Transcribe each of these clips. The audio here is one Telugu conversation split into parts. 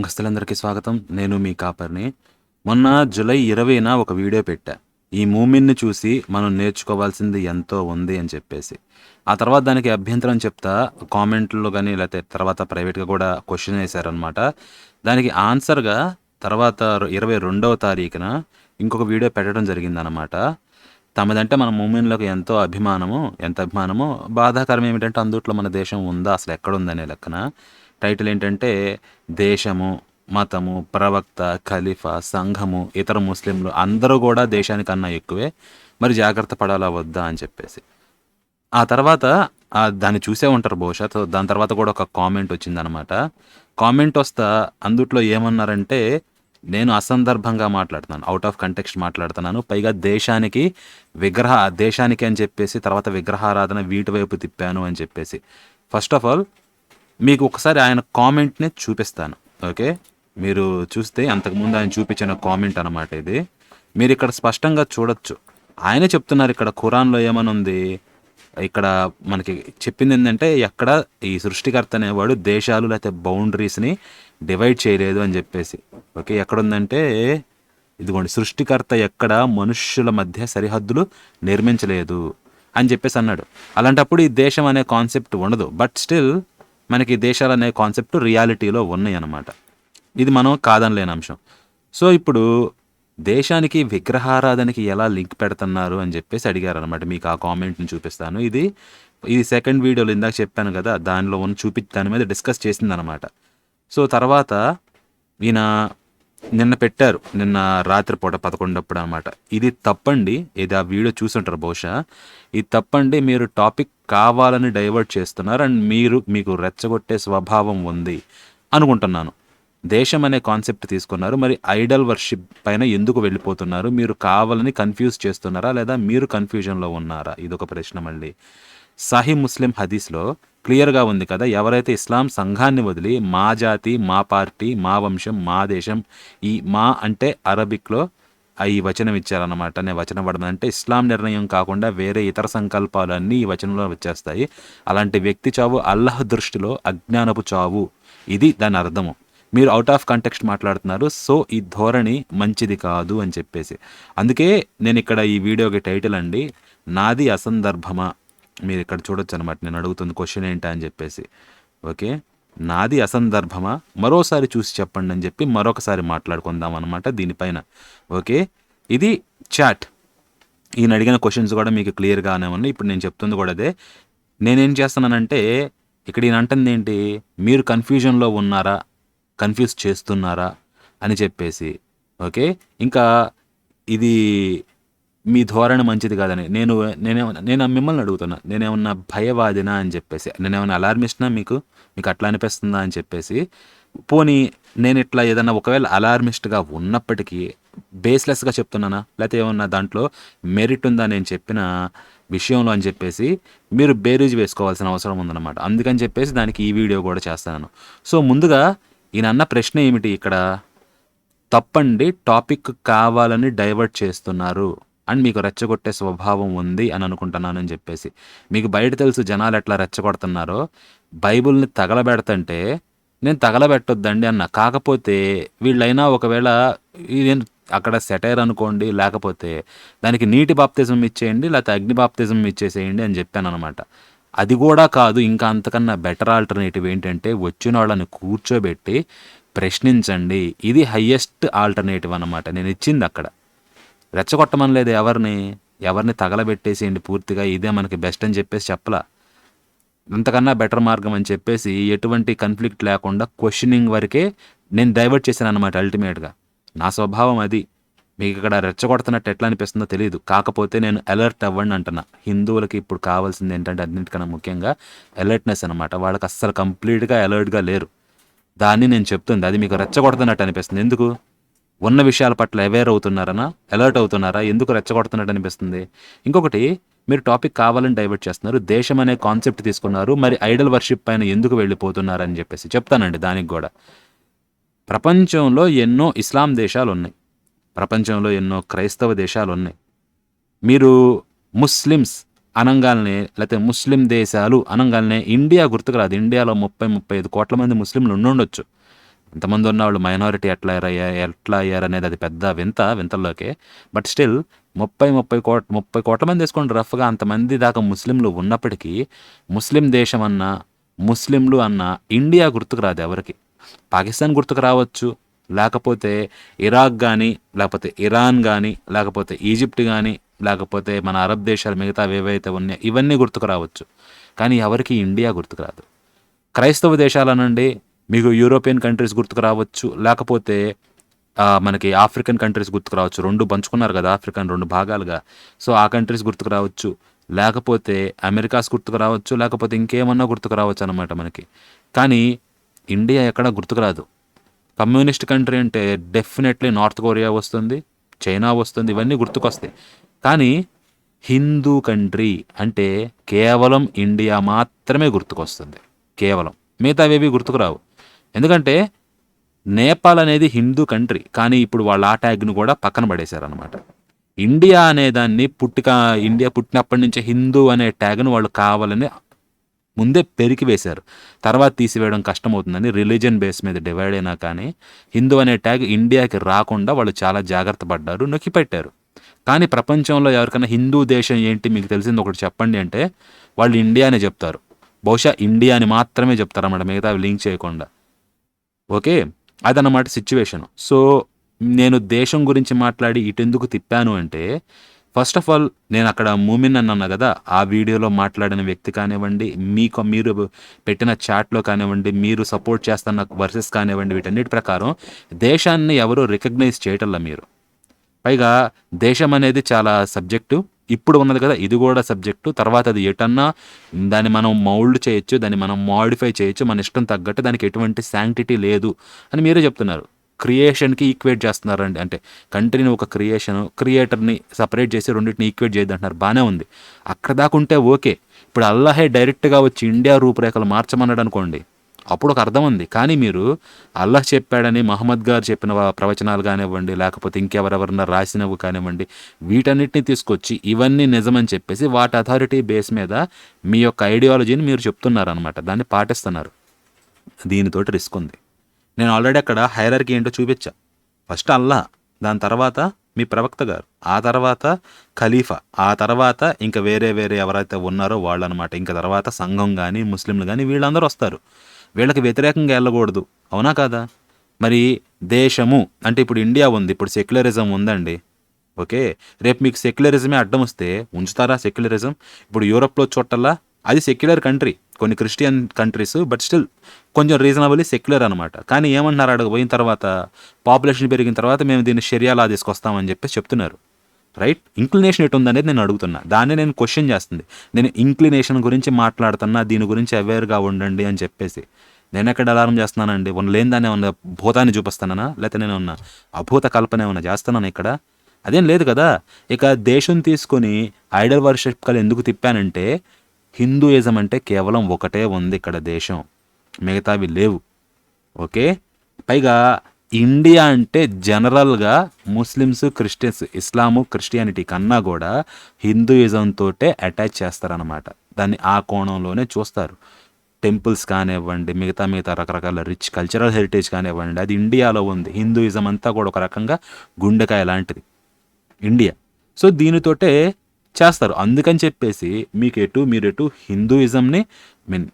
సంఘస్థులందరికీ స్వాగతం. నేను మీ కాపర్ని. మొన్న జూలై ఇరవైన ఒక వీడియో పెట్టా. ఈ మూమెంట్ని చూసి మనం నేర్చుకోవాల్సింది ఎంతో ఉంది అని చెప్పేసి. ఆ తర్వాత దానికి అభ్యంతరం చెప్తా కామెంట్లో కానీ లేకపోతే తర్వాత ప్రైవేట్గా కూడా క్వశ్చన్ వేశారనమాట దానికి ఆన్సర్గా తర్వాత ఇరవై రెండవ తారీఖున ఇంకొక వీడియో పెట్టడం జరిగిందనమాట తమదంటే మన మూమెంట్లకు ఎంతో అభిమానము ఎంత అభిమానమో బాధాకరం ఏమిటంటే అందుట్లో మన దేశం ఉందా అసలు ఎక్కడుందనే లెక్కన. టైటిల్ ఏంటంటే దేశము మతము ప్రవక్త ఖలీఫా సంఘము ఇతర ముస్లింలు అందరూ కూడా దేశానికన్నా ఎక్కువే. మరి జాగ్రత్త పడాలా వద్దా అని చెప్పేసి. ఆ తర్వాత దాన్ని చూసే ఉంటారు బహుశా. సో దాని తర్వాత కూడా ఒక కామెంట్ వచ్చిందనమాట కామెంట్ వస్తా అందుట్లో ఏమన్నారంటే నేను అసందర్భంగా మాట్లాడుతున్నాను అవుట్ ఆఫ్ కంటెక్స్ట్ మాట్లాడుతున్నాను. పైగా దేశానికి విగ్రహ దేశానికి అని చెప్పేసి తర్వాత విగ్రహారాధన వీటి వైపు తిప్పాను అని చెప్పేసి. ఫస్ట్ ఆఫ్ ఆల్ మీకు ఒకసారి ఆయన కామెంట్ని చూపిస్తాను ఓకే? మీరు చూస్తే అంతకుముందు ఆయన చూపించిన కామెంట్ అనమాట ఇది. మీరు ఇక్కడ స్పష్టంగా చూడొచ్చు. ఆయనే చెప్తున్నారు ఇక్కడ ఖురాన్లో ఏమని ఉంది ఇక్కడ మనకి చెప్పింది ఏంటంటే ఎక్కడ ఈ సృష్టికర్త అనేవాడు దేశాలు లేకపోతే బౌండరీస్ని డివైడ్ చేయలేదు అని చెప్పేసి. ఓకే ఎక్కడుందంటే ఇదిగోండి సృష్టికర్త ఎక్కడ మనుష్యుల మధ్య సరిహద్దులు నిర్మించలేదు అని చెప్పేసి అన్నాడు. అలాంటప్పుడు ఈ దేశం అనే కాన్సెప్ట్ ఉండదు. బట్ స్టిల్ మనకి దేశాలు అనే కాన్సెప్ట్ రియాలిటీలో ఉన్నాయి అన్నమాట ఇది మనం కాదనలేని అంశం. సో ఇప్పుడు దేశానికి విగ్రహారాధనకి ఎలా లింక్ పెడుతున్నారు అని చెప్పేసి అడిగారు అనమాట మీకు ఆ కామెంట్ని చూపిస్తాను. ఇది ఇది సెకండ్ వీడియోలో ఇందాక చెప్పాను కదా దానిలో ఉన్న చూపి దాని మీద డిస్కస్ చేసిందనమాట సో తర్వాత ఈయన నిన్న పెట్టారు. నిన్న రాత్రిపూట పదకొండప్పుడు అనమాట ఇది తప్పండి. ఇది ఆ వీడియో చూసుంటారు బహుశా. ఇది తప్పండి. మీరు టాపిక్ కావాలని డైవర్ట్ చేస్తున్నారు అండ్ మీరు మీకు రెచ్చగొట్టే స్వభావం ఉంది అనుకుంటున్నాను. దేశం అనే కాన్సెప్ట్ తీసుకున్నారు. మరి ఐడల్ వర్షిప్ పైన ఎందుకు వెళ్ళిపోతున్నారు? మీరు కావాలని కన్ఫ్యూజ్ చేస్తున్నారా? లేదా మీరు కన్ఫ్యూజన్లో ఉన్నారా? ఇదొక ప్రశ్న మళ్ళీ. సాహి ముస్లిం హదీస్లో క్లియర్గా ఉంది కదా ఎవరైతే ఇస్లాం సంఘాన్ని వదిలి మా జాతి మా పార్టీ మా వంశం మా దేశం ఈ మా అంటే అరబిక్లో ఈ వచనం ఇచ్చారన్నమాట. అనే వచనం పడడం అంటే ఇస్లాం నిర్ణయం కాకుండా వేరే ఇతర సంకల్పాలు అన్నీ ఈ వచనంలో వచ్చేస్తాయి. అలాంటి వ్యక్తి చావు అల్లహ దృష్టిలో అజ్ఞానపు చావు. ఇది దాని అర్థము. మీరు అవుట్ ఆఫ్ కాంటెక్స్ట్ మాట్లాడుతున్నారు. సో ఈ ధోరణి మంచిది కాదు అని చెప్పేసి. అందుకే నేను ఇక్కడ ఈ వీడియోకి టైటిల్ అండి నాది అసందర్భమా? మీరు ఇక్కడ చూడొచ్చు అనమాట నేను అడుగుతుంది క్వశ్చన్ ఏంటా అని చెప్పేసి. ఓకే? నాది అసందర్భమా? మరోసారి చూసి చెప్పండి అని చెప్పి మరొకసారి మాట్లాడుకుందాం అనమాట దీనిపైన. ఓకే? ఇది చాట్ ఈయన అడిగిన క్వశ్చన్స్ కూడా మీకు క్లియర్గానే ఉన్నాయి. ఇప్పుడు నేను చెప్తుంది కూడా అదే. నేనేం చేస్తున్నానంటే ఇక్కడ ఈయన అంటుంది ఏంటి? మీరు కన్ఫ్యూజన్లో ఉన్నారా? కన్ఫ్యూజ్ చేస్తున్నారా? అని చెప్పేసి. ఓకే? ఇంకా ఇది మీ ధోరణి మంచిది కాదని. నేను నేనేమన్నా నేను మిమ్మల్ని అడుగుతున్నా. నేనేమన్నా భయవాదినా అని చెప్పేసి నేనేమన్నా అలార్మిస్ట్నా మీకు మీకు అట్లా అనిపిస్తుందా అని చెప్పేసి పోనీ నేను ఇట్లా ఏదన్నా ఒకవేళ అలార్మిస్ట్గా ఉన్నప్పటికీ బేస్లెస్గా చెప్తున్నానా? లేకపోతే ఏమన్నా దాంట్లో మెరిట్ ఉందా నేను చెప్పిన విషయంలో అని చెప్పేసి మీరు బేరీజ్ వేసుకోవాల్సిన అవసరం ఉందన్నమాట. అందుకని చెప్పేసి దానికి ఈ వీడియో కూడా చేస్తాను సో ముందుగా ఈయన అన్న ప్రశ్న ఏమిటి ఇక్కడ? తప్పండి టాపిక్ కావాలని డైవర్ట్ చేస్తున్నారు. అండ్ మీకు రెచ్చగొట్టే స్వభావం ఉంది అని అనుకుంటున్నానని చెప్పేసి. మీకు బయట తెలుసు జనాలు ఎట్లా రెచ్చగొడుతున్నారో. బైబుల్ని తగలబెడతంటే నేను తగలబెట్టొద్దండి అన్న. కాకపోతే వీళ్ళైనా ఒకవేళ నేను అక్కడ సెటైర్ అనుకోండి లేకపోతే దానికి నీటి బాప్తిజం ఇచ్చేయండి లేకపోతే అగ్ని బాప్తిజం ఇచ్చేసేయండి అని చెప్పాను అనమాట అది కూడా కాదు ఇంకా అంతకన్నా బెటర్ ఆల్టర్నేటివ్ ఏంటంటే వచ్చిన వాళ్ళని కూర్చోబెట్టి ప్రశ్నించండి. ఇది హయ్యెస్ట్ ఆల్టర్నేటివ్ అనమాట నేను ఇచ్చింది అక్కడ. రెచ్చగొట్టమని లేదు ఎవరిని ఎవరిని తగలబెట్టేసేయండి పూర్తిగా ఇదే మనకి బెస్ట్ అని చెప్పేసి చెప్పలా. ఇంతకన్నా బెటర్ మార్గం అని చెప్పేసి ఎటువంటి కన్ఫ్లిక్ట్ లేకుండా క్వశ్చనింగ్ వరకే నేను డైవర్ట్ చేశాను అనమాట అల్టిమేట్గా నా స్వభావం అది. మీకు ఇక్కడ రెచ్చగొడుతున్నట్టు ఎట్లా అనిపిస్తుందో తెలియదు కాకపోతే నేను అలర్ట్ అవ్వండి అంటున్నా. హిందువులకి ఇప్పుడు కావాల్సింది ఏంటంటే అన్నింటికన్నా ముఖ్యంగా అలర్ట్నెస్ అనమాట వాళ్ళకి అస్సలు కంప్లీట్గా అలర్ట్గా లేరు. దాన్ని నేను చెప్తుంది. అది మీకు రెచ్చగొడుతున్నట్టు అనిపిస్తుంది. ఎందుకు? ఉన్న విషయాల పట్ల అవేర్ అవుతున్నారనా? అలర్ట్ అవుతున్నారా? ఎందుకు రెచ్చగొడుతున్నట్టు అనిపిస్తుంది. ఇంకొకటి మీరు టాపిక్ కావాలని డైవర్ట్ చేస్తున్నారు దేశం అనే కాన్సెప్ట్ తీసుకున్నారు మరి ఐడల్ వర్షిప్ పైన ఎందుకు వెళ్ళిపోతున్నారని చెప్పేసి చెప్తానండి దానికి కూడా. ప్రపంచంలో ఎన్నో ఇస్లాం దేశాలు ఉన్నాయి. ప్రపంచంలో ఎన్నో క్రైస్తవ దేశాలు ఉన్నాయి. మీరు ముస్లిమ్స్ అనంగాల్నే లేకపోతే ముస్లిం దేశాలు అనంగాల్నే ఇండియా గుర్తుకు రాదు. ఇండియాలో ముప్పై ముప్పై ఐదు కోట్ల మంది ముస్లింలు ఉండుండొచ్చు. ఇంతమంది ఉన్న వాళ్ళు మైనారిటీ ఎట్లా అయ్యారు ఎట్లా అయ్యారు అనేది అది పెద్ద వింత వింతల్లోకే. బట్ స్టిల్ ముప్పై ముప్పై కోట ముప్పై కోట్ల మంది వేసుకోండి. రఫ్గా అంతమంది దాకా ముస్లింలు ఉన్నప్పటికీ ముస్లిం దేశం అన్న ముస్లింలు అన్న ఇండియా గుర్తుకు రాదు ఎవరికి. పాకిస్తాన్ గుర్తుకు రావచ్చు. లేకపోతే ఇరాక్ కానీ లేకపోతే ఇరాన్ కానీ లేకపోతే ఈజిప్ట్ కానీ లేకపోతే మన అరబ్ దేశాలు మిగతా ఏవైతే ఉన్నాయో ఇవన్నీ గుర్తుకు రావచ్చు. కానీ ఎవరికి ఇండియా గుర్తుకు రాదు. క్రైస్తవ దేశాలనండి మీకు యూరోపియన్ కంట్రీస్ గుర్తుకు రావచ్చు. లేకపోతే మనకి ఆఫ్రికన్ కంట్రీస్ గుర్తుకు రావచ్చు. రెండు పంచుకున్నారు కదా ఆఫ్రికన్ రెండు భాగాలుగా. సో ఆ కంట్రీస్ గుర్తుకు రావచ్చు. లేకపోతే అమెరికాస్ గుర్తుకు రావచ్చు. లేకపోతే ఇంకేమన్నా గుర్తుకు రావచ్చు అనమాట మనకి. కానీ ఇండియా ఎక్కడ గుర్తుకు రాదు. కమ్యూనిస్ట్ కంట్రీ అంటే డెఫినెట్లీ నార్త్ కొరియా వస్తుంది చైనా వస్తుంది ఇవన్నీ గుర్తుకొస్తాయి. కానీ హిందూ కంట్రీ అంటే కేవలం ఇండియా మాత్రమే గుర్తుకొస్తుంది. కేవలం. మిగతావేవి గుర్తుకు రావు. ఎందుకంటే నేపాల్ అనేది హిందూ కంట్రీ కానీ ఇప్పుడు వాళ్ళ ఆ ట్యాగ్ను కూడా పక్కన పడేశారనమాట ఇండియా అనే దాన్ని పుట్టిక ఇండియా పుట్టినప్పటి నుంచే హిందూ అనే ట్యాగ్ను వాళ్ళు కావాలని ముందే పెరికి వేశారు తర్వాత తీసివేయడం కష్టమవుతుందని రిలీజన్ బేస్ మీద డివైడ్ అయినా కానీ హిందూ అనే ట్యాగ్ ఇండియాకి రాకుండా వాళ్ళు చాలా జాగ్రత్త పడ్డారు నొక్కి పెట్టారు. కానీ ప్రపంచంలో ఎవరికైనా హిందూ దేశం ఏంటి మీకు తెలిసింది ఒకటి చెప్పండి అంటే వాళ్ళు ఇండియా అనే చెప్తారు. బహుశా ఇండియాని మాత్రమే చెప్తారన్నమాట మిగతా లింక్ చేయకుండా. ఓకే? అదన్నమాట సిచ్యువేషన్ సో నేను దేశం గురించి మాట్లాడి ఇటెందుకు తిప్పాను అంటే ఫస్ట్ ఆఫ్ ఆల్ నేను అక్కడ మూమిన్ అన్నాను కదా ఆ వీడియోలో మాట్లాడిన వ్యక్తి కానివ్వండి మీకు మీరు పెట్టిన చాట్లో కానివ్వండి మీరు సపోర్ట్ చేస్తున్న వర్సెస్ కానివ్వండి వీటన్నిటి ప్రకారం దేశాన్ని ఎవరు రికగ్నైజ్ చేయటంలా మీరు? పైగా దేశం అనేది చాలా సబ్జెక్టు ఇప్పుడు ఉన్నది కదా ఇది కూడా సబ్జెక్టు తర్వాత అది ఎటన్నా దాన్ని మనం మౌల్డ్ చేయొచ్చు దాన్ని మనం మాడిఫై చేయొచ్చు మన ఇష్టం తగ్గట్టు దానికి ఎటువంటి శాంక్టిటీ లేదు అని మీరే చెప్తున్నారు. క్రియేషన్కి ఈక్వేట్ చేస్తున్నారండి. అంటే కంట్రీని ఒక క్రియేషన్ క్రియేటర్ని సపరేట్ చేసి రెండింటిని ఈక్వేట్ చేయొద్దు అంటున్నారు. బాగానే ఉంది. అక్కడ దాకా ఉంటే ఓకే. ఇప్పుడు అల్లాహే డైరెక్ట్గా వచ్చి ఇండియా రూపురేఖలు మార్చమన్నాడు అనుకోండి అప్పుడు ఒక అర్థం ఉంది. కానీ మీరు అల్లాహ్ చెప్పాడని మహమ్మద్ గారు చెప్పిన ప్రవచనాలు కానివ్వండి లేకపోతే ఇంకెవరెవరన్నా రాసినవి కానివ్వండి వీటన్నిటిని తీసుకొచ్చి ఇవన్నీ నిజమని చెప్పేసి వాటి అథారిటీ బేస్ మీద మీ యొక్క ఐడియాలజీని మీరు చెప్తున్నారనమాట దాన్ని పాటిస్తున్నారు. దీనితోటి రిస్క్ ఉంది. నేను ఆల్రెడీ అక్కడ హైరర్కి ఏంటో చూపించా. ఫస్ట్ అల్లా దాని తర్వాత మీ ప్రవక్త గారు ఆ తర్వాత ఖలీఫా ఆ తర్వాత ఇంకా వేరే వేరే ఎవరైతే ఉన్నారో వాళ్ళు అనమాట ఇంకా తర్వాత సంఘం కానీ ముస్లింలు కానీ వీళ్ళందరూ వస్తారు. వీళ్ళకి వ్యతిరేకంగా వెళ్ళకూడదు. అవునా కాదా? మరి దేశము అంటే ఇప్పుడు ఇండియా ఉంది ఇప్పుడు సెక్యులరిజం ఉందండి. ఓకే? రేపు మీకు సెక్యులరిజమే అడ్డం వస్తే ఉంచుతారా సెక్యులరిజం? ఇప్పుడు యూరప్లో చోటల్లా అది సెక్యులర్ కంట్రీ కొన్ని క్రిస్టియన్ కంట్రీస్ బట్ స్టిల్ కొంచెం రీజనబుల్లీ సెక్యులర్ అనమాట కానీ ఏమంటున్నారు అక్కడ పోయిన తర్వాత పాపులేషన్ పెరిగిన తర్వాత మేము దీన్ని షరియా తీసుకొస్తామని చెప్పి చెప్తున్నారు. రైట్? ఇంక్లినేషన్ ఎటు ఉందనేది నేను అడుగుతున్నా. దాన్ని నేను క్వశ్చన్ చేస్తుంది. నేను ఇంక్లినేషన్ గురించి మాట్లాడుతున్నా దీని గురించి అవేర్గా ఉండండి అని చెప్పేసి. నేను ఎక్కడ అలారం చేస్తున్నానండి? ఉన్న లేని దాన్ని ఏమన్నా భూతాన్ని చూపిస్తానా లేకపోతే నేను ఉన్న అభూత కల్పన ఏమన్నా చేస్తున్నాను ఇక్కడ? అదేం లేదు కదా. ఇక దేశం తీసుకొని ఐడల్ వర్షిప్ కలు ఎందుకు తిప్పానంటే హిందూయిజం అంటే కేవలం ఒకటే ఉంది ఇక్కడ దేశం. మిగతావి లేవు. ఓకే? పైగా ఇండియా అంటే జనరల్గా ముస్లిమ్స్ క్రిస్టియన్స్ ఇస్లాము క్రిస్టియానిటీ కన్నా కూడా హిందూయిజం తోటే అటాచ్ చేస్తారనమాట దాన్ని ఆ కోణంలోనే చూస్తారు. టెంపుల్స్ కానివ్వండి మిగతా మిగతా రకరకాల రిచ్ కల్చరల్ హెరిటేజ్ కానివ్వండి అది ఇండియాలో ఉంది. హిందూయిజం అంతా కూడా ఒక రకంగా గుండెకాయ లాంటిది. ఇండియా. సో దీనితోటే చేస్తారు. అందుకని చెప్పేసి మీకు ఎటు మీరు ఎటు హిందూయిజంని మీన్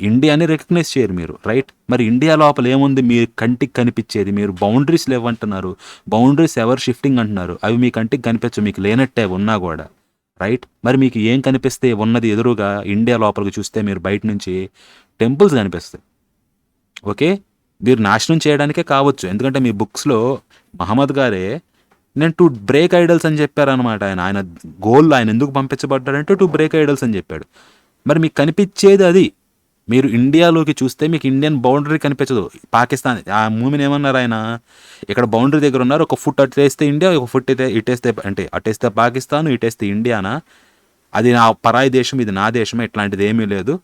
ఇండియాని రికగ్నైజ్ చేయరు మీరు రైట్ మరి ఇండియా లోపల ఏముంది? మీ కంటికి కనిపించేది మీరు బౌండరీస్ లేవంటున్నారు. బౌండరీస్ ఎవర్ షిఫ్టింగ్ అంటున్నారు? అవి మీ కంటికి కనిపించవు మీకు లేనట్టే ఉన్నా కూడా రైట్ మరి మీకు ఏం కనిపిస్తే ఉన్నది ఎదురుగా ఇండియా లోపలికి చూస్తే మీరు బయట నుంచి టెంపుల్స్ కనిపిస్తాయి. ఓకే? మీరు నాశనం చేయడానికే కావచ్చు. ఎందుకంటే మీ బుక్స్లో మహమ్మద్ గారే నేను టు బ్రేక్ ఐడల్స్ అని చెప్పారనమాట ఆయన. ఆయన గోల్ ఆయన ఎందుకు పంపించబడ్డాడంటే టు బ్రేక్ ఐడల్స్ అని చెప్పాడు. మరి మీకు కనిపించేది అది. మీరు ఇండియాలోకి చూస్తే మీకు ఇండియన్ బౌండరీ కనిపించదు. పాకిస్తాన్ ఆ మూవీని ఏమన్నారు ఆయన? ఇక్కడ బౌండరీ దగ్గర ఉన్నారు ఒక ఫుట్ అటు వేస్తే ఇండియా ఒక ఫుట్ అయితే ఇటేస్తే అంటే అటేస్తే పాకిస్తాన్ ఇటేస్తే ఇండియానా? అది నా పరాయి దేశం ఇది నా దేశమే ఇట్లాంటిది ఏమీ లేదు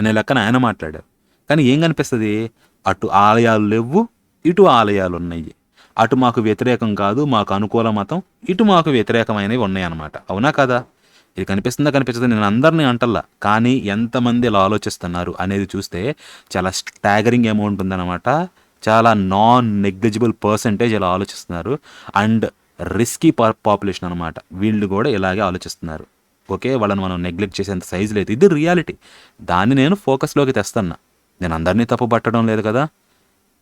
అనే లెక్కన ఆయన మాట్లాడారు. కానీ ఏం కనిపిస్తుంది? అటు ఆలయాలు లేవు ఇటు ఆలయాలు ఉన్నాయి. అటు మాకు వ్యతిరేకం కాదు మాకు అనుకూల మతం ఇటు మాకు వ్యతిరేకమైనవి ఉన్నాయన్నమాట. అవునా కదా? ఇది కనిపిస్తుందా కనిపించదు నేను అందరినీ అంటల్లా. కానీ ఎంతమంది ఇలా ఆలోచిస్తున్నారు అనేది చూస్తే చాలా స్టాగరింగ్ అమౌంట్ ఉందన్నమాట. చాలా నాన్ నెగ్లిజిబుల్ పర్సంటేజ్ ఇలా ఆలోచిస్తున్నారు. అండ్ రిస్కీ పాపులేషన్ అనమాట వీళ్ళు కూడా ఇలాగే ఆలోచిస్తున్నారు. ఓకే వాళ్ళని మనం నెగ్లెక్ట్ చేసేంత సైజు లేదు. ఇది రియాలిటీ దాన్ని నేను ఫోకస్లోకి తెస్తున్నా. నేను అందరినీ తప్పు పట్టడం లేదు కదా.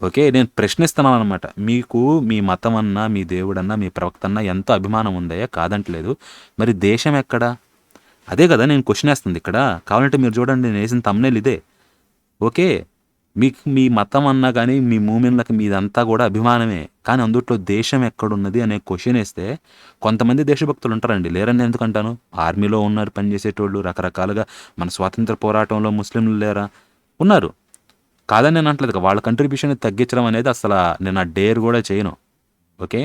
ఓకే నేను ప్రశ్నిస్తున్నాను అనమాట మీకు మీ మతం అన్నా మీ దేవుడన్నా మీ ప్రవక్త అన్నా ఎంతో అభిమానం ఉందయ్యా? కాదంటలేదు. మరి దేశం ఎక్కడా? అదే కదా నేను క్వశ్చన్ వేస్తుంది ఇక్కడ. కావాలంటే మీరు చూడండి నేను వేసిన తమ్నేలు ఇదే. ఓకే మీకు మీ మతం అన్నా కానీ మీ మూమెంట్లకి మీదంతా కూడా అభిమానమే. కానీ అందుట్లో దేశం ఎక్కడున్నది అనే క్వశ్చన్ వేస్తే కొంతమంది దేశభక్తులు ఉంటారండి. లేరని ఎందుకంటాను ఆర్మీలో ఉన్నారు పనిచేసేటోళ్ళు రకరకాలుగా మన స్వాతంత్ర పోరాటంలో ముస్లింలు లేరా? ఉన్నారు. కాదని నేను అంటలేదు వాళ్ళ కంట్రిబ్యూషన్ తగ్గించడం అనేది అసలు నేను ఆ డేర్ కూడా చేయను. ఓకే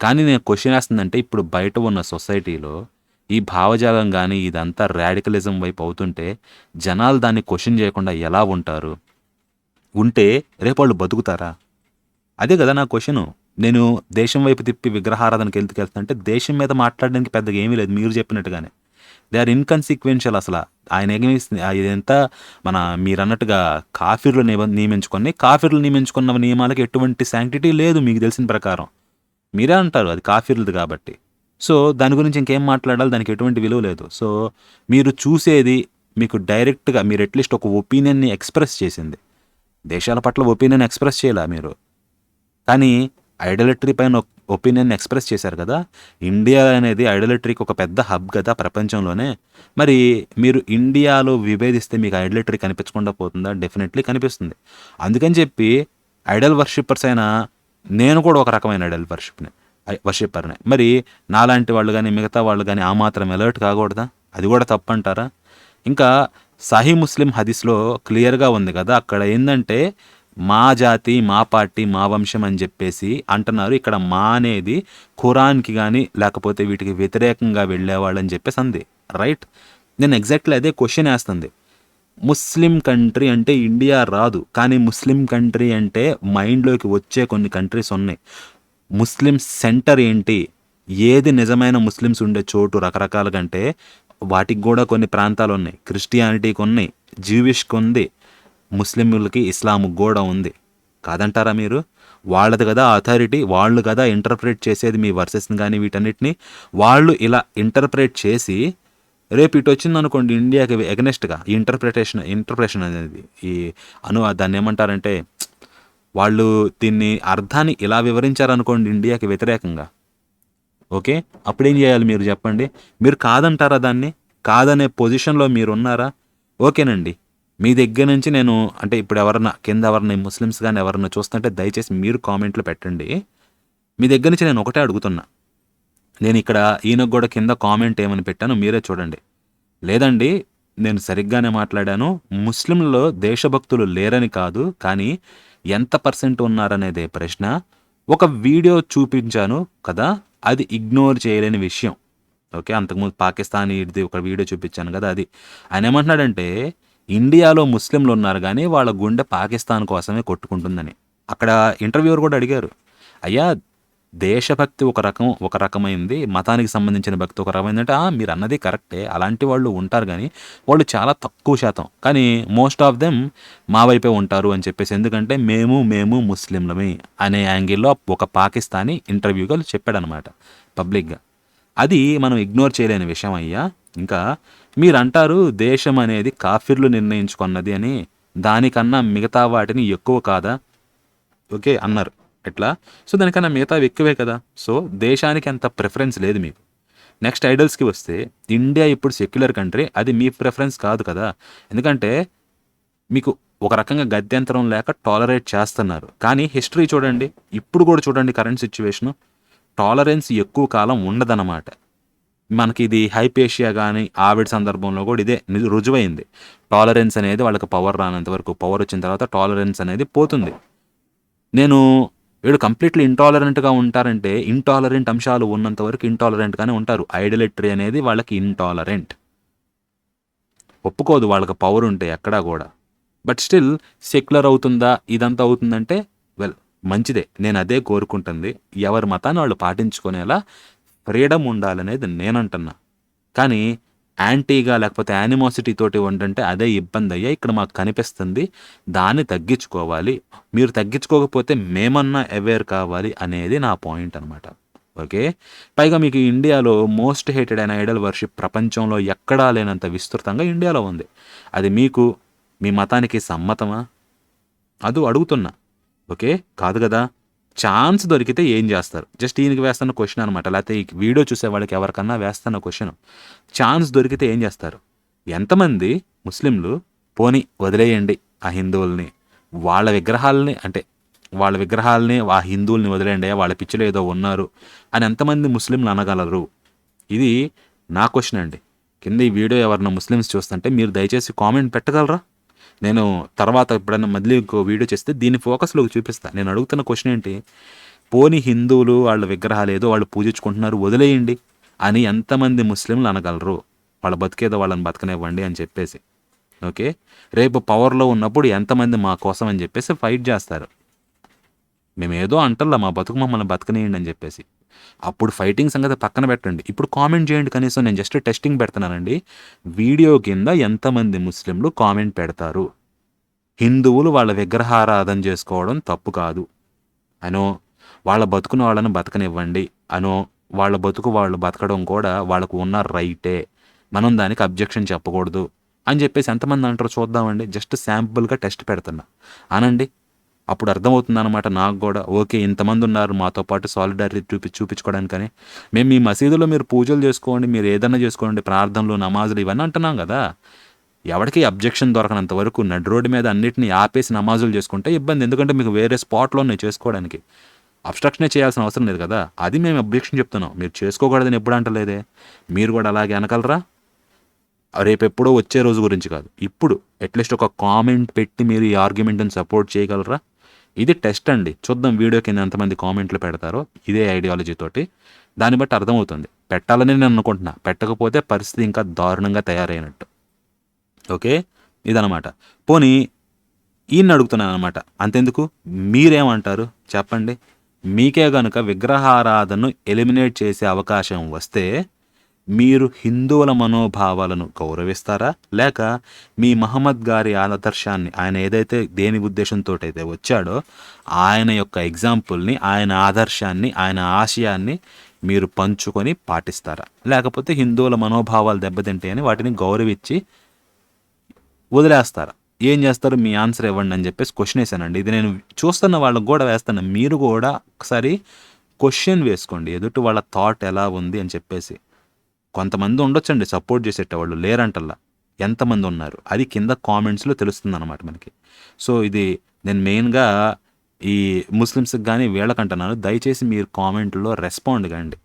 కానీ నేను క్వశ్చన్ వేస్తుందంటే ఇప్పుడు బయట ఉన్న సొసైటీలో ఈ భావజాలం కానీ ఇదంతా రాడికలిజం వైపు అవుతుంటే జనాలు దాన్ని క్వశ్చన్ చేయకుండా ఎలా ఉంటారు? ఉంటే రేపు వాళ్ళు బతుకుతారా? అదే కదా నా క్వశ్చన్ నేను దేశం వైపు తిప్పి విగ్రహారాధనకి వెళ్తుకెళ్తుంటే దేశం మీద మాట్లాడడానికి పెద్దగా ఏమీ లేదు మీరు చెప్పినట్టుగానే. దే ఆర్ ఇన్కన్సిక్వెన్షియల్ అసలు. ఆయన ఏమి ఇదంతా మన మీరు అన్నట్టుగా కాఫీర్లు నియమించుకొని కాఫీర్లు నియమించుకున్న నియమాలకు ఎటువంటి శాంక్టిటీ లేదు మీకు తెలిసిన ప్రకారం. మీరే అంటారు అది కాఫీర్లది కాబట్టి. సో దాని గురించి ఇంకేం మాట్లాడాలి? దానికి ఎటువంటి విలువ లేదు. సో మీరు చూసేది మీకు డైరెక్ట్గా మీరు అట్లీస్ట్ ఒక ఒపీనియన్ని ఎక్స్ప్రెస్ చేసింది. దేశాల పట్ల ఒపీనియన్ ఎక్స్ప్రెస్ చేయాలా మీరు? కానీ ఐడలటరీ పైన ఒపీనియన్ ఎక్స్ప్రెస్ చేశారు కదా? ఇండియా అనేది ఐడలటరీకి ఒక పెద్ద హబ్ కదా ప్రపంచంలోనే. మరి మీరు ఇండియాలో విభేదిస్తే మీకు ఐడలటరీ కనిపించకుండా పోతుందా? డెఫినెట్లీ కనిపిస్తుంది. అందుకని చెప్పి ఐడల్ వర్షిప్పర్స్ అయినా నేను కూడా ఒక రకమైన ఐడల్ వర్షిప్ని వర్షిప్పర్నే. మరి నాలాంటి వాళ్ళు కానీ మిగతా వాళ్ళు కానీ ఆ మాత్రం అలర్ట్ కాకూడదా? అది కూడా తప్పంటారా? ఇంకా సాహీ ముస్లిం హదీస్లో క్లియర్గా ఉంది కదా అక్కడ ఏంటంటే మా జాతి మా పార్టీ మా వంశం అని చెప్పేసి అంటున్నారు. ఇక్కడ మా అనేది ఖురాన్కి కానీ లేకపోతే వీటికి వ్యతిరేకంగా వెళ్ళేవాళ్ళని చెప్పేసి అంది. రైట్? నేను ఎగ్జాక్ట్లీ అదే క్వశ్చన్ వేస్తుంది. ముస్లిం కంట్రీ అంటే ఇండియా రాదు కానీ ముస్లిం కంట్రీ అంటే మైండ్లోకి వచ్చే కొన్ని కంట్రీస్ ఉన్నాయి. ముస్లిం సెంటర్ ఏంటి? ఏది నిజమైన ముస్లిమ్స్ ఉండే చోటు రకరకాలుగా అంటే వాటికి కూడా కొన్ని ప్రాంతాలు ఉన్నాయి. క్రిస్టియానిటీకి ఉన్నాయి జీవిష్కి ఉంది ముస్లింలకి ఇస్లాము కూడా ఉంది. కాదంటారా మీరు? వాళ్ళది కదా అథారిటీ వాళ్ళు కదా ఇంటర్ప్రేట్ చేసేది మీ వర్సెస్ని కానీ వీటన్నిటిని. వాళ్ళు ఇలా ఇంటర్ప్రేట్ చేసి రేపు ఇటు వచ్చింది అనుకోండి ఇండియాకి ఎగనెస్ట్గా ఈ ఇంటర్ప్రిటేషన్ ఇంటర్ప్రిటేషన్ అనేది ఈ అను దాన్ని ఏమంటారంటే వాళ్ళు దీన్ని అర్థాన్ని ఇలా వివరించారనుకోండి ఇండియాకి వ్యతిరేకంగా. ఓకే? అప్పుడేం చేయాలి మీరు చెప్పండి? మీరు కాదంటారా దాన్ని? కాదనే పొజిషన్లో మీరు ఉన్నారా? ఓకేనండి. మీ దగ్గర నుంచి నేను అంటే ఇప్పుడు ఎవరన్నా కింద ఎవరన్నా ముస్లిమ్స్ కానీ ఎవరన్నా చూస్తుంటే దయచేసి మీరు కామెంట్లు పెట్టండి. మీ దగ్గర నుంచి నేను ఒకటే అడుగుతున్నా. నేను ఇక్కడ ఈయనకు కూడా కింద కామెంట్ ఏమని పెట్టాను మీరే చూడండి. లేదండి నేను సరిగ్గానే మాట్లాడాను. ముస్లింలలో దేశభక్తులు లేరని కాదు కానీ ఎంత పర్సెంట్ ఉన్నారనేదే ప్రశ్న. ఒక వీడియో చూపించాను కదా అది ఇగ్నోర్ చేయలేని విషయం. ఓకే అంతకుముందు పాకిస్తాన్ ఇది ఒక వీడియో చూపించాను కదా అది. ఆయన ఏమంటున్నాడంటే ఇండియాలో ముస్లింలు ఉన్నారు కానీ వాళ్ళ గుండె పాకిస్తాన్ కోసమే కొట్టుకుంటుందని. అక్కడ ఇంటర్వ్యూవర్ కూడా అడిగారు. అయ్యా దేశభక్తి ఒక రకం ఒక రకమైంది మతానికి సంబంధించిన భక్తి ఒక రకమైందంటే "ఆ, మీరు అన్నది కరెక్టే అలాంటి వాళ్ళు ఉంటారు కానీ వాళ్ళు చాలా తక్కువ శాతం. కానీ మోస్ట్ ఆఫ్ దెమ్ మా వైపే ఉంటారు అని చెప్పేసి ఎందుకంటే మేము మేము ముస్లింలమే అనే యాంగిల్లో ఒక పాకిస్తానీ ఇంటర్వ్యూగా చెప్పాడనమాట పబ్లిక్గా. అది మనం ఇగ్నోర్ చేయలేని విషయం అయ్యా. ఇంకా మీరంటారు దేశం అనేది కాఫిర్లు నిర్ణయించుకున్నది అని దానికన్నా మిగతా వాటిని ఎక్కువ కాదా? ఓకే అన్నారు. ఎట్లా? సో దానికన్నా మిగతా ఎక్కువే కదా. సో దేశానికి అంత ప్రిఫరెన్స్ లేదు మీకు. నెక్స్ట్ ఐడల్స్కి వస్తే ఇండియా ఇప్పుడు సెక్యులర్ కంట్రీ అది మీ ప్రిఫరెన్స్ కాదు కదా. ఎందుకంటే మీకు ఒక రకంగా గత్యంతరం లేక టాలరేట్ చేస్తున్నారు. కానీ హిస్టరీ చూడండి. ఇప్పుడు కూడా చూడండి కరెంట్ సిచ్యువేషను. టాలరెన్స్ ఎక్కువ కాలం ఉండదన్నమాట. మనకి ఇది హైపేషియా కానీ ఆవిడ సందర్భంలో కూడా ఇదే రుజువైంది. టాలరెన్స్ అనేది వాళ్ళకి పవర్ రానంత వరకు పవర్ వచ్చిన తర్వాత టాలరెన్స్ అనేది పోతుంది. నేను వీడు కంప్లీట్లీ ఇంటాలరెంట్గా ఉంటారంటే ఇంటాలరెంట్ అంశాలు ఉన్నంత వరకు ఇంటాలరెంట్గానే ఉంటారు. ఐడలెటరీ అనేది వాళ్ళకి ఇంటాలరెంట్. ఒప్పుకోదు వాళ్ళకి పవర్ ఉంటే ఎక్కడా కూడా. బట్ స్టిల్ సెక్యులర్ అవుతుందా ఇదంతా అవుతుందంటే వెల్ మంచిదే. నేను అదే కోరుకుంటుంది. ఎవరి మతాన్ని వాళ్ళు పాటించుకునేలా ఫ్రీడమ్ ఉండాలనేది నేనంటున్నా. కానీ యాంటీగా లేకపోతే యానిమాసిటీ తోటి ఉండంటే అదే ఇబ్బంది అయ్యా. ఇక్కడ మాకు కనిపిస్తుంది దాన్ని తగ్గించుకోవాలి. మీరు తగ్గించుకోకపోతే మేమన్నా అవేర్ కావాలి అనేది నా పాయింట్ అనమాట ఓకే? పైగా మీకు ఇండియాలో మోస్ట్ హేటెడ్ అయిన ఐడల్ వర్షిప్ ప్రపంచంలో ఎక్కడా లేనంత విస్తృతంగా ఇండియాలో ఉంది. అది మీకు మీ మతానికి సమ్మతమా? అది అడుగుతున్నా. ఓకే? కాదు కదా? ఛాన్స్ దొరికితే ఏం చేస్తారు? జస్ట్ ఈయనకి వేస్తున్న క్వశ్చన్ అనమాట లేకపోతే ఈ వీడియో చూసే వాళ్ళకి ఎవరికన్నా వేస్తున్న క్వశ్చన్ ఛాన్స్ దొరికితే ఏం చేస్తారు? ఎంతమంది ముస్లింలు పోని వదిలేయండి ఆ హిందువుల్ని వాళ్ళ విగ్రహాలని అంటే వాళ్ళ విగ్రహాలని ఆ హిందువుల్ని వదిలేయండి వాళ్ళ పిచ్చిలో ఏదో ఉన్నారు అని ఎంతమంది ముస్లింలు అనగలరు? ఇది నా క్వశ్చన్ అండి. కింద ఈ వీడియో ఎవరైనా ముస్లిమ్స్ చూస్తుంటే మీరు దయచేసి కామెంట్ పెట్టగలరా? నేను తర్వాత ఎప్పుడైనా మళ్ళీ ఇంకో వీడియో చేస్తే దీని ఫోకస్లోకి చూపిస్తాను నేను అడుగుతున్న క్వశ్చన్ ఏంటి? పోని హిందువులు వాళ్ళ విగ్రహాలు ఏదో వాళ్ళు పూజించుకుంటున్నారు వదిలేయండి అని ఎంతమంది ముస్లింలు అనగలరు? వాళ్ళ బతికేదో వాళ్ళని బతకనివ్వండి అని చెప్పేసి. ఓకే? రేపు పవర్లో ఉన్నప్పుడు ఎంతమంది మా కోసం అని చెప్పేసి ఫైట్ చేస్తారు. మేమేదో అంటల్లా మా బతుకు మమ్మల్ని బతకనియండి అని చెప్పేసి. అప్పుడు ఫైటింగ్ సంగతి పక్కన పెట్టండి. ఇప్పుడు కామెంట్ చేయండి కనీసం నేను జస్ట్ టెస్టింగ్ పెడుతున్నానండి. వీడియో కింద ఎంతమంది ముస్లింలు కామెంట్ పెడతారు? హిందువులు వాళ్ళ విగ్రహారాధన చేసుకోవడం తప్పు కాదు. అనో వాళ్ళ బతుకుని వాళ్ళని బతకనివ్వండి. అనో వాళ్ళ బతుకు వాళ్ళు బతకడం కూడా వాళ్ళకు ఉన్న రైటే. మనం దానికి అబ్జెక్షన్ చెప్పకూడదు అని చెప్పేసి ఎంతమంది అంటారో చూద్దామండి. జస్ట్ శాంపుల్గా టెస్ట్ పెడుతున్నా. అనండి అప్పుడు అర్థమవుతుంది అనమాట నాకు కూడా ఓకే ఇంతమంది ఉన్నారు మాతో పాటు సాలిడారిటీ చూపి చూపించుకోవడానికని. మేము మీ మసీదులో మీరు పూజలు చేసుకోండి మీరు ఏదైనా చేసుకోండి ప్రార్థనలు నమాజులు ఇవన్నీ అంటున్నాం కదా. ఎవరికి అబ్జెక్షన్ దొరకనంత వరకు నడి రోడ్డు మీద అన్నిటిని ఆపేసి నమాజులు చేసుకుంటే ఇబ్బంది. ఎందుకంటే మీకు వేరే స్పాట్లో ఉన్నాయి చేసుకోవడానికి. అబ్స్ట్రక్షనే చేయాల్సిన అవసరం లేదు కదా. అది మేము అబ్జెక్షన్ చెప్తున్నాం. మీరు చేసుకోకూడదని ఎప్పుడు అంటలేదే. మీరు కూడా అలాగే అనగలరా? రేపు ఎప్పుడో వచ్చే రోజు గురించి కాదు. ఇప్పుడు అట్లీస్ట్ ఒక కామెంట్ పెట్టి మీరు ఈ ఆర్గ్యుమెంట్ని సపోర్ట్ చేయగలరా? ఇది టెస్ట్ అండి. చూద్దాం వీడియో కింద ఎంతమంది కామెంట్లు పెడతారో ఇదే ఐడియాలజీ తోటి. దాన్ని బట్టి అర్థమవుతుంది. పెట్టాలని నేను అనుకుంటున్నా. పెట్టకపోతే పరిస్థితి ఇంకా దారుణంగా తయారైనట్టు. ఓకే? ఇదనమాట పోనీ ఈయన అడుగుతున్నాను అనమాట అంతెందుకు? మీరేమంటారు? చెప్పండి. మీకే గనుక విగ్రహారాధనను ఎలిమినేట్ చేసే అవకాశం వస్తే మీరు హిందువుల మనోభావాలను గౌరవిస్తారా? లేక మీ మహమ్మద్ గారి ఆదర్శాన్ని ఆయన ఏదైతే దేని ఉద్దేశంతో అయితే వచ్చాడో ఆయన యొక్క ఎగ్జాంపుల్ని ఆయన ఆదర్శాన్ని ఆయన ఆశయాన్ని మీరు పంచుకొని పాటిస్తారా? లేకపోతే హిందువుల మనోభావాలు దెబ్బతింటే అని వాటిని గౌరవించి వదిలేస్తారా? ఏం చేస్తారు? మీ ఆన్సర్ ఇవ్వండి అని చెప్పేసి క్వశ్చన్ వేసానండి ఇది నేను చూస్తున్న వాళ్ళకు కూడా వేస్తాను. మీరు కూడా ఒకసారి క్వశ్చన్ వేసుకోండి. ఎదుటి వాళ్ళ థాట్ ఎలా ఉంది అని చెప్పేసి. కొంతమంది ఉండొచ్చండి సపోర్ట్ చేసేటవాళ్ళు. లేరంటల్లా. ఎంతమంది ఉన్నారు అది కింద కామెంట్స్లో తెలుస్తుంది అనమాట మనకి. సో ఇది నేను మెయిన్గా ఈ ముస్లిమ్స్కి కానీ వీళ్ళకంటున్నాను. దయచేసి మీరు కామెంట్లో రెస్పాండ్ కండి.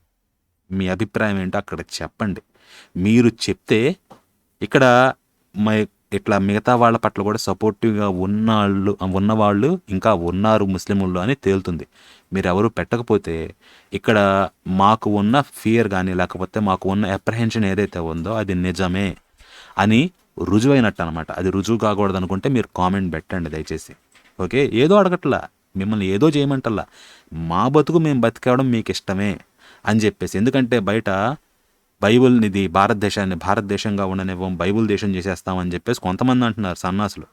మీ అభిప్రాయం ఏంటో అక్కడ చెప్పండి. మీరు చెప్తే ఇక్కడ మై ఇట్లా మిగతా వాళ్ళ పట్ల కూడా సపోర్టివ్గా ఉన్నాళ్ళు ఉన్నవాళ్ళు ఇంకా ఉన్నారు ముస్లింలు అని తేలుతుంది. మీరు ఎవరు పెట్టకపోతే ఇక్కడ మాకు ఉన్న ఫియర్ కానీ లేకపోతే మాకు ఉన్న అప్రహెన్షన్ ఏదైతే ఉందో అది నిజమే అని రుజువైనట్టు అనమాట అది రుజువు కాకూడదు అనుకుంటే మీరు కామెంట్ పెట్టండి దయచేసి. ఓకే? ఏదో అడగట్లా. మిమ్మల్ని ఏదో చేయమంటల్లా. మా బతుకు మేము బతికేవడం మీకు ఇష్టమే అని చెప్పేసి. ఎందుకంటే బయట బైబుల్ ఇది భారతదేశాన్ని భారతదేశంగా ఉండనివ్వం బైబుల్ దేశం చేసేస్తామని చెప్పేసి కొంతమంది అంటున్నారు సన్నాసులు.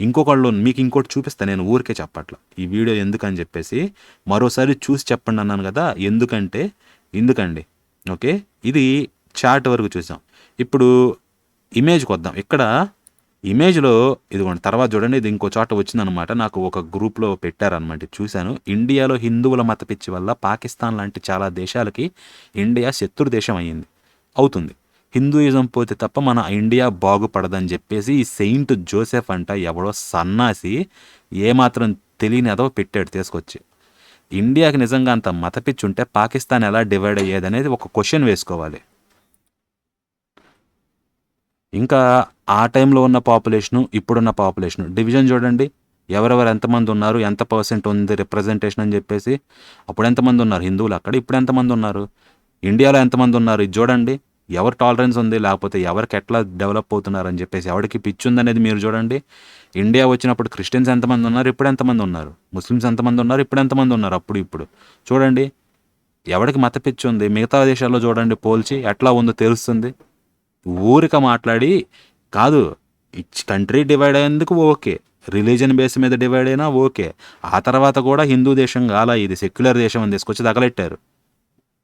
ఇంకొకళ్ళు మీకు ఇంకోటి చూపిస్తా నేను ఊరికే చెప్పట్ల. ఈ వీడియో ఎందుకని చెప్పేసి మరోసారి చూసి చెప్పండి అన్నాను కదా ఎందుకంటే ఎందుకండి? ఓకే? ఇది చాట్ వరకు చూసాం. ఇప్పుడు ఇమేజ్కి వద్దాం ఇక్కడ ఇమేజ్లో ఇదిగోండి తర్వాత చూడండి ఇది ఇంకో చోట వచ్చిందనమాట నాకు ఒక గ్రూప్లో పెట్టారనమాట చూశాను. ఇండియాలో హిందువుల మత పిచ్చి వల్ల పాకిస్తాన్ లాంటి చాలా దేశాలకి ఇండియా శత్రు దేశం అయ్యింది అవుతుంది. హిందూయిజం పోతే తప్ప మన ఇండియా బాగుపడదని చెప్పేసి ఈ సెయింట్ జోసెఫ్ అంట ఎవడో సన్నాసి ఏమాత్రం తెలియని అదో పెట్టాడు తీసుకొచ్చి. ఇండియాకి నిజంగా అంత మత పిచ్చి ఉంటే పాకిస్తాన్ ఎలా డివైడ్ అయ్యేది అనేది ఒక క్వశ్చన్ వేసుకోవాలి. ఇంకా ఆ టైంలో ఉన్న పాపులేషను ఇప్పుడున్న పాపులేషను. డివిజన్ చూడండి. ఎవరెవరు ఎంతమంది ఉన్నారు ఎంత పర్సెంట్ ఉంది రిప్రజెంటేషన్ అని చెప్పేసి. అప్పుడు ఎంతమంది ఉన్నారు? హిందువులు అక్కడ ఇప్పుడు ఎంతమంది ఉన్నారు? ఇండియాలో ఎంతమంది ఉన్నారు? ఇది చూడండి. ఎవరు టాలరెన్స్ ఉంది లేకపోతే ఎవరికి ఎట్లా డెవలప్ అవుతున్నారు అని చెప్పేసి. ఎవరికి పిచ్చి ఉందనేది మీరు చూడండి. ఇండియా వచ్చినప్పుడు క్రిస్టియన్స్ ఎంతమంది ఉన్నారు? ఇప్పుడు ఎంతమంది ఉన్నారు? ముస్లిమ్స్ ఎంతమంది ఉన్నారు? ఇప్పుడు ఎంతమంది ఉన్నారు? అప్పుడు ఇప్పుడు. చూడండి. ఎవరికి మత పిచ్చి ఉంది? మిగతా దేశాల్లో చూడండి పోల్చి ఎట్లా ఉందో తెలుస్తుంది. ఊరిక మాట్లాడి కాదు కంట్రీ డివైడ్ అయ్యేందుకు ఓకే. రిలీజన్ బేస్ మీద డివైడ్ అయినా ఓకే. ఆ తర్వాత కూడా హిందూ దేశం కాలా ఇది సెక్యులర్ దేశం అని తీసుకొచ్చి తగలెట్టారు.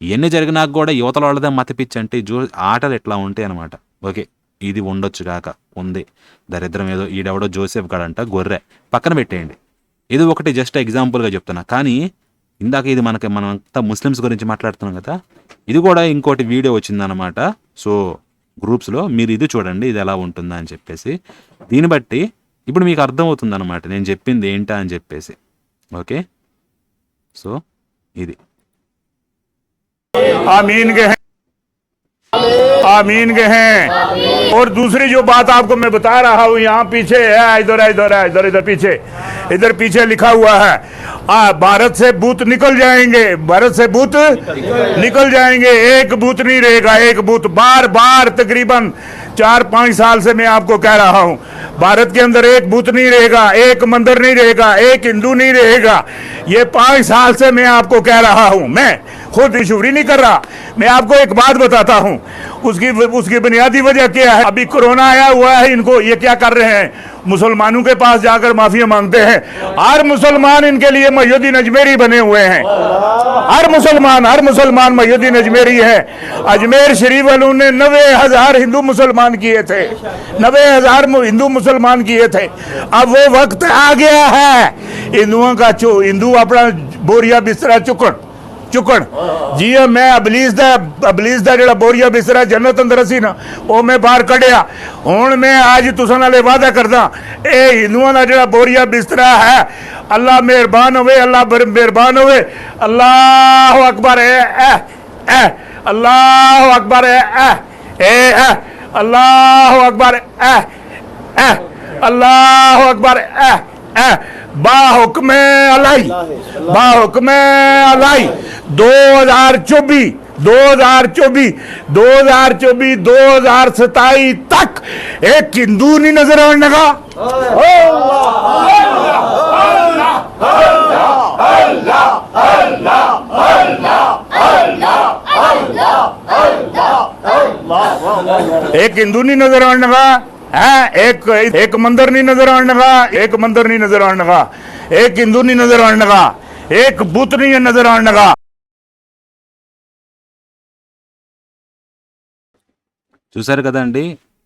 ఇవన్నీ జరిగినాక కూడా యువతల వాళ్ళదే మతపిచ్చి అంటే జో ఆటలు ఎట్లా ఉంటాయి అనమాట ఓకే ఇది ఉండొచ్చు కాక ఉంది. దరిద్రం ఏదో ఈడెవడో జోసెఫ్ గడంట గొర్రె. పక్కన పెట్టేయండి. ఇది ఒకటి జస్ట్ ఎగ్జాంపుల్గా చెప్తున్నా. కానీ ఇందాక ఇది మనకి మనం అంతా ముస్లిమ్స్ గురించి మాట్లాడుతున్నాం కదా. ఇది కూడా ఇంకోటి వీడియో వచ్చిందనమాట సో గ్రూప్స్లో మీరు ఇది చూడండి ఇది ఎలా ఉంటుందా అని చెప్పేసి. దీన్ని బట్టి ఇప్పుడు మీకు అర్థమవుతుంది అనమాట నేను చెప్పింది ఏంటా అని చెప్పేసి. ఓకే? సో ఇది. آمین کے ہیں۔ اور دوسری جو بات آپ کو میں بتا رہا ہوں، یہاں پیچھے ہے، ادھر ادھر ادھر ادھر پیچھے۔ ادھر پیچھے لکھا ہوا ہے۔ بھارت سے بوت نکل جائیں گے۔ بھارت سے بوت نکل جائیں گے۔ ایک بوت نہیں رہے گا، ایک بوت بار بار تقریباً چار، پانچ سال سے میں آپ کو کہہ رہا ہوں۔ بھارت کے اندر ایک بوت نہیں رہے گا، ایک مندر نہیں رہے گا، ایک ہندو نہیں رہے گا۔ یہ پانچ سال سے میں آپ کو کہہ رہا ہوں۔ میں خود ریشوری نہیں کر رہا۔ میں آپ کو ایک بات بتاتا ہوں۔ اس کی اس کی بنیادی وجہ کیا ہے؟ ابھی کرونا آیا ہوا ہے، ان کو یہ کیا کر رہے ہیں؟ مسلمانوں کے پاس جا کر معافی مانگتے ہیں۔ ہر مسلمان ان کے لیے میودین نجمیری بنے ہوئے ہیں۔ ہر مسلمان ہر مسلمان میودین نجمیری ہے۔ اجمیر شریف والوں نے نوے ہزار ہندو مسلمان کیے تھے۔ نوے ہزار ہندو مسلمان کیے تھے۔ اب وہ وقت آ گیا ہے۔ ہندوؤں کا ہندو اپنا بوریا بسترا چکڑ ਚੁੱਕਣ ਜੀ ਇਹ ਮੈਂ ਅਬਲੀਸ ਦਾ ਅਬਲੀਸ ਦਾ ਜਿਹੜਾ ਬੋਰੀਆ ਬਿਸਰਾ ਜੰਨਤ ਅੰਦਰ ਸੀ ਨਾ ਉਹ ਮੈਂ ਬਾਹਰ ਕੱਢਿਆ ਹੁਣ ਮੈਂ ਅੱਜ ਤੁਸਾਂ ਨਾਲੇ ਵਾਅਦਾ ਕਰਦਾ ਇਹ ਹਿੰਦੂਆਂ ਦਾ ਜਿਹੜਾ ਬੋਰੀਆ ਬਿਸਤਰਾ ਹੈ ਅੱਲਾ ਮਿਹਰਬਾਨ ਹੋਵੇ ਅੱਲਾ ਬਰ- ਮਿਹਰਬਾਨ ਹੋਵੇ ਅੱਲਾਹੁ ਅਕਬਰ ਹੈ ਇਹ ਇਹ ਅੱਲਾਹੁ ਅਕਬਰ ਹੈ ਇਹ ਇਹ ਇਹ ਅੱਲਾਹੁ ਅਕਬਰ ਹੈ با حکم علی با حکم علی، دو ہزار چوبی دو ہزار چوبی دو ہزار چوبی دو ہزار ستائی تک ایک ہندو نہیں نظر آنے لگا۔ ایک ہندو نہیں نظر آنے لگا۔ एक एक मंदिर नहीं नजर आने का एक मंदिर नहीं नजर आने का एक हिंदू नहीं नजर आने का एक बुत नहीं नजर आने का చూశారు కదండి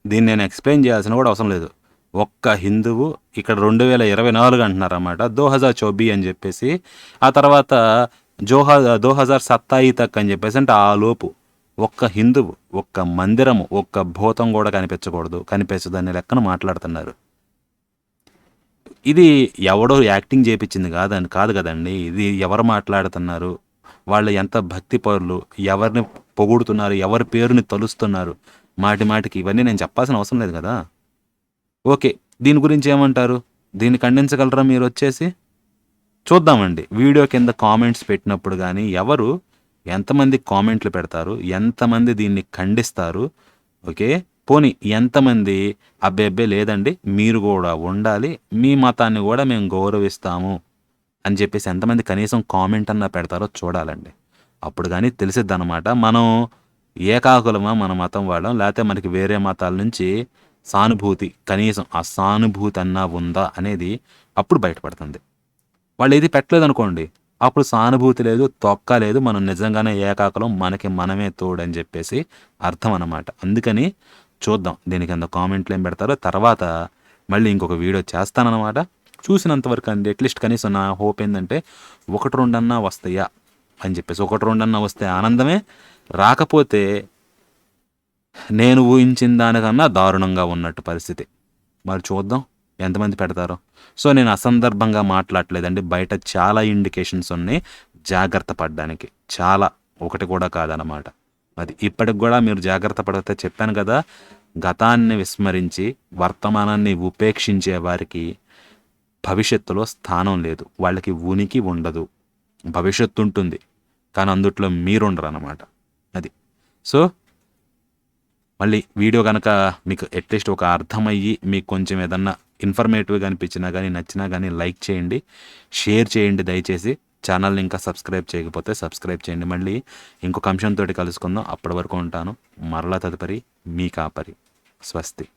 దీన్ని నేను ఎక్స్ప్లెయిన్ చేయాల్సిన కూడా అవసరం లేదు ఒక్క హిందువు ఇక్కడ రెండు వేల ఇరవై నాలుగు అంటున్నారన్నమాట దో హజార్ చౌబీ అని చెప్పేసి ఆ తర్వాత జోహా దో హజార్ సత్తాయి తక్ అని చెప్పేసి అంటే ఆ లోపు ఒక్క హిందువు ఒక్క మందిరము ఒక్క భూతం కూడా కనిపించకూడదు. కనిపించదు అనే లెక్కన మాట్లాడుతున్నారు. ఇది ఎవడో యాక్టింగ్ చేపించింది కాదని కాదు కదండి. ఇది ఎవరు మాట్లాడుతున్నారు? వాళ్ళు ఎంత భక్తి పరులు ఎవరిని పొగుడుతున్నారు? ఎవరి పేరుని తలుస్తున్నారు? మాటి మాటికి ఇవన్నీ నేను చెప్పాల్సిన అవసరం లేదు కదా? ఓకే దీని గురించి ఏమంటారు? దీన్ని ఖండించగలరా మీరు వచ్చేసి? చూద్దామండి. వీడియో కింద కామెంట్స్ పెట్టినప్పుడు కానీ ఎవరు ఎంతమంది కామెంట్లు పెడతారు? ఎంతమంది దీన్ని ఖండిస్తారు? ఓకే? పోనీ ఎంతమంది అబ్బే అబ్బే లేదండి మీరు కూడా ఉండాలి మీ మతాన్ని కూడా మేము గౌరవిస్తాము అని చెప్పేసి ఎంతమంది కనీసం కామెంట్ అన్నా పెడతారో చూడాలండి. అప్పుడు కానీ తెలిసిద్ది అనమాట మనం ఏకాకులమా మన మతం వాళ్ళం? లేకపోతే మనకి వేరే మతాల నుంచి సానుభూతి కనీసం ఆ సానుభూతి అన్నా ఉందా అనేది అప్పుడు బయటపడుతుంది. వాళ్ళు ఏది పెట్టలేదు అనుకోండి అప్పుడు సానుభూతి లేదు తొక్క లేదు మనం నిజంగానే ఏకాకులం మనకి మనమే తోడు అని చెప్పేసి అర్థం అన్నమాట. అందుకని చూద్దాం దీనికి కింద కామెంట్లు ఏం పెడతారో. తర్వాత మళ్ళీ ఇంకొక వీడియో చేస్తానన్నమాట. చూసినంతవరకు అండి అట్లీస్ట్ కనీసం నా హోప్ ఏంటంటే ఒకటి రెండన్నా వస్తాయా అని చెప్పేసి. ఒకటి రెండన్నా వస్తే ఆనందమే. రాకపోతే నేను ఊహించిన దానికన్నా దారుణంగా ఉన్నట్టు పరిస్థితి. మరి చూద్దాం. ఎంతమంది పెడతారో. సో నేను అసందర్భంగా మాట్లాడలేదండి. బయట చాలా ఇండికేషన్స్ ఉన్నాయి. జాగ్రత్త పడడానికి. చాలా ఒకటి కూడా కాదనమాట అది ఇప్పటికి కూడా మీరు జాగ్రత్త పడితే చెప్పాను కదా గతాన్ని విస్మరించి వర్తమానాన్ని ఉపేక్షించే వారికి భవిష్యత్తులో స్థానం లేదు. వాళ్ళకి ఉనికి ఉండదు. భవిష్యత్తు ఉంటుంది. కానీ అందుట్లో మీరుండరు అనమాట అది. సో మళ్ళీ వీడియో కనుక మీకు అట్లీస్ట్ ఒక అర్థమయ్యి మీకు కొంచెం ఏదన్నా ఇన్ఫర్మేటివ్గా అనిపించినా కానీ నచ్చినా కానీ లైక్ చేయండి షేర్ చేయండి దయచేసి. ఛానల్ని ఇంకా సబ్స్క్రైబ్ చేయకపోతే సబ్స్క్రైబ్ చేయండి. మళ్ళీ ఇంకొక అంశంతో కలుసుకుందాం. అప్పటి వరకు ఉంటాను. మరలా తదుపరి మీ కాపరి. స్వస్తి.